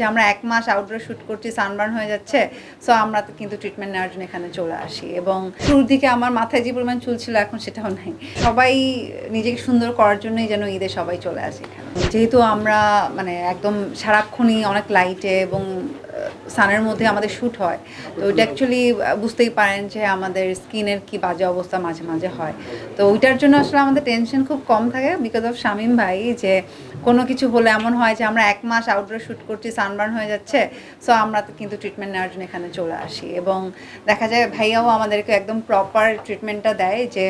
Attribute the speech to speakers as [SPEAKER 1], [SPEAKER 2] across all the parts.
[SPEAKER 1] যে আমরা এক মাস আউটডোর শ্যুট করছি সানবার্ন হয়ে যাচ্ছে সো আমরা তো কিন্তু ট্রিটমেন্ট নেওয়ার জন্য এখানে চলে আসি। এবং শুরুর দিকে আমার মাথায় যে পরিমাণ চুল ছিল, এখন সেটাও নাই। সবাই নিজেকে সুন্দর করার জন্যই যেন ঈদে সবাই চলে আসে এখানে। যেহেতু আমরা মানে একদম সারাক্ষণই অনেক লাইটে এবং সানের মধ্যে আমাদের শ্যুট হয়, তো ওইটা অ্যাকচুয়ালি বুঝতেই পারেন যে আমাদের স্কিনের কি বাজে অবস্থা মাঝে মাঝে হয়। তো ওইটার জন্য আসলে আমাদের টেনশন খুব কম থাকে বিকজ অফ শামীম ভাই যে কোনো কিছু হলে এমন হয় যে আমরা এক মাস আউটডোর শ্যুট করছি সানবার্ন হয়ে যাচ্ছে সো আমরা তো কিন্তু ট্রিটমেন্ট নেওয়ার জন্য এখানে চলে আসি। এবং দেখা যায় ভাইয়াও আমাদেরকে একদম প্রপার ট্রিটমেন্টটা দেয় যে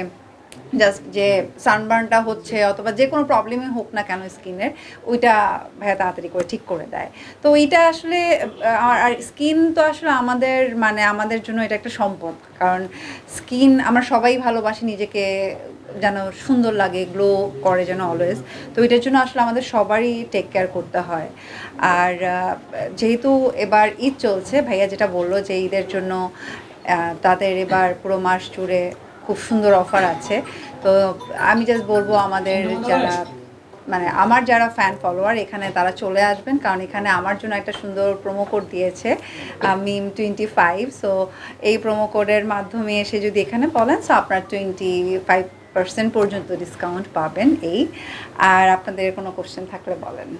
[SPEAKER 1] জাস্ট যে সানবার্নটা হচ্ছে অথবা যে কোনো প্রবলেমই হোক না কেন স্কিনের, ওইটা ভাইয়া তাড়াতাড়ি করে ঠিক করে দেয়। তো এইটা আসলে আর- আর স্কিন তো আসলে আমাদের মানে আমাদের জন্য এটা একটা সম্পদ। কারণ স্কিন আমরা সবাই ভালোবাসি নিজেকে যেন সুন্দর লাগে গ্লো করে যেন অলওয়েজ তো এটার জন্য আসলে আমাদের সবারই টেক কেয়ার করতে হয়। আর যেহেতু এবার ঈদ চলছে, ভাইয়া যেটা বলল যে ঈদের জন্য তাদের এবার পুরো মাস জুড়ে খুব সুন্দর অফার আছে। তো আমি জাস্ট বলব আমাদের যারা মানে আমার যারা ফ্যান ফলোয়ার এখানে তারা চলে আসবেন। কারণ এখানে আমার জন্য একটা সুন্দর প্রোমো কোড দিয়েছে মিম টোয়েন্টি ফাইভ সো এই প্রোমো কোডের মাধ্যমে এসে যদি এখানে বলেন সো আপনার টোয়েন্টি ফাইভ পার্সেন্ট পর্যন্ত ডিসকাউন্ট পাবেন এই। আর আপনাদের কোনো কোশ্চেন থাকলে বলেন।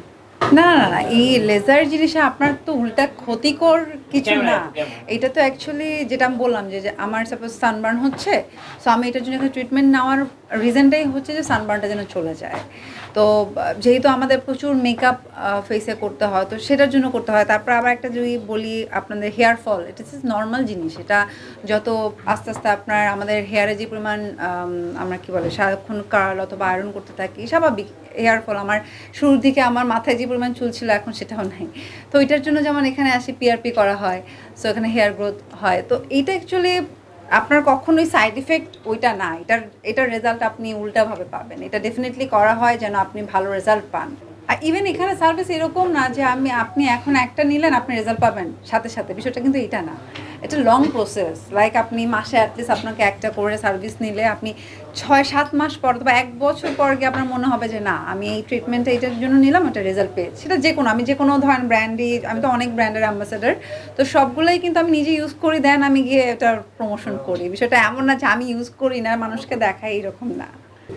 [SPEAKER 1] না না না এই লেজার জিনিসে আপনার তো উল্টা ক্ষতিকর কিছু না? এটা তো অ্যাকচুয়ালি যেটা আমি বললাম যে যে আমার সাপোজ সানবার্ন হচ্ছে সো আমি এটার জন্য একটা ট্রিটমেন্ট নেওয়ার রিজনটাই হচ্ছে যে সানবার্নটা যেন চলে যায়। তো, যেহেতু আমাদের প্রচুর মেকআপ ফেসে করতে হয়, তো সেটার জন্য করতে হয়। তারপর আবার একটা যদি বলি আপনাদের হেয়ার ফল এটা ইজ নর্মাল জিনিস। এটা যত আস্তে আস্তে আপনার আমাদের হেয়ারে যে পরিমাণ আমরা কি বলে, সারাক্ষণ কার্ল অথবা আয়রন করতে থাকি, স্বাভাবিক হেয়ার ফল আমার শুরুর দিকে আমার মাথায় যে পরিমাণ চুল ছিল, এখন সেটাও নাই। তো এটার জন্য যেমন এখানে আসি পিআরপি করা হয় সো এখানে হেয়ার গ্রোথ হয়। তো এইটা অ্যাকচুয়ালি আপনার কখনোই সাইড ইফেক্ট ওইটা না। এটার এটার রেজাল্ট আপনি উল্টাভাবে পাবেন। এটা ডেফিনেটলি করা হয় যেন আপনি ভালো রেজাল্ট পান। আর ইভেন এখানে সার্ভিস এরকম না যে আমি, আপনি এখন একটা নিলেন, আপনি রেজাল্ট পাবেন সাথে সাথে। বিষয়টা কিন্তু এটা না। এটা লং প্রসেস লাইক আপনি মাসে অ্যাটলিস্ট আপনাকে একটা করে সার্ভিস নিলে আপনি ছয়, সাত মাস পর অথবা এক বছর পর গিয়ে আপনার মনে হবে যে, না, আমি এই ট্রিটমেন্টটা এটার জন্য নিলাম এটা রেজাল্ট পেয়েছি। সেটা যে কোনো আমি যে কোনো ধরেন ব্র্যান্ডই আমি তো অনেক ব্র্যান্ডের অ্যাম্বাসেডার তো সবগুলোই কিন্তু আমি নিজে ইউজ করি দেন আমি গিয়ে এটার প্রমোশন করি। বিষয়টা এমন না যে, আমি ইউজ করি না, মানুষকে দেখাই এরকম না।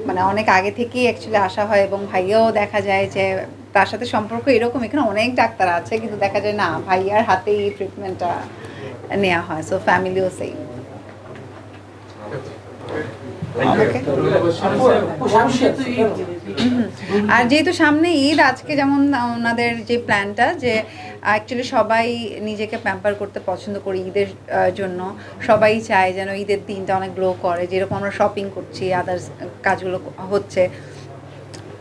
[SPEAKER 1] মানে অনেক আগে থেকেই অ্যাকচুয়ালি আসা হয় এবং ভাইয়াও দেখা যায় যে, তার সাথে সম্পর্ক এরকম। এখানে অনেক ডাক্তার আছে, কিন্তু দেখা যায় না, ভাইয়ার হাতেই ট্রিটমেন্টটা নেওয়া হয় সো ফ্যামিলিও সেম আর যেহেতু সামনে ঈদ আজকে যেমন ওনাদের যে প্ল্যানটা যে অ্যাকচুয়ালি সবাই নিজেকে প্যাম্পার করতে পছন্দ করি ঈদের জন্য। সবাই চায় যেন ঈদের দিনটা অনেক গ্লো করে যেরকম আমরা শপিং করছি আদার্স কাজগুলো হচ্ছে।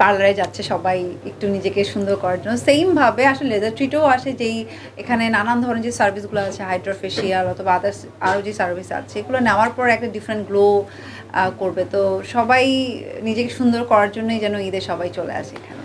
[SPEAKER 1] পার্লারে যাচ্ছে সবাই একটু নিজেকে সুন্দর করার জন্য। সেমভাবে আসলে লেজার ট্রিটও আসে যেই এখানে নানান ধরনের যে সার্ভিসগুলো আছে হাইড্রোফেশিয়াল অথবা আদার্স আরও যে সার্ভিস আছে, এগুলো নেওয়ার পর একটা ডিফারেন্ট গ্লো করবে। তো সবাই নিজেকে সুন্দর করার জন্যই যেন ঈদে সবাই চলে আসে এখানে।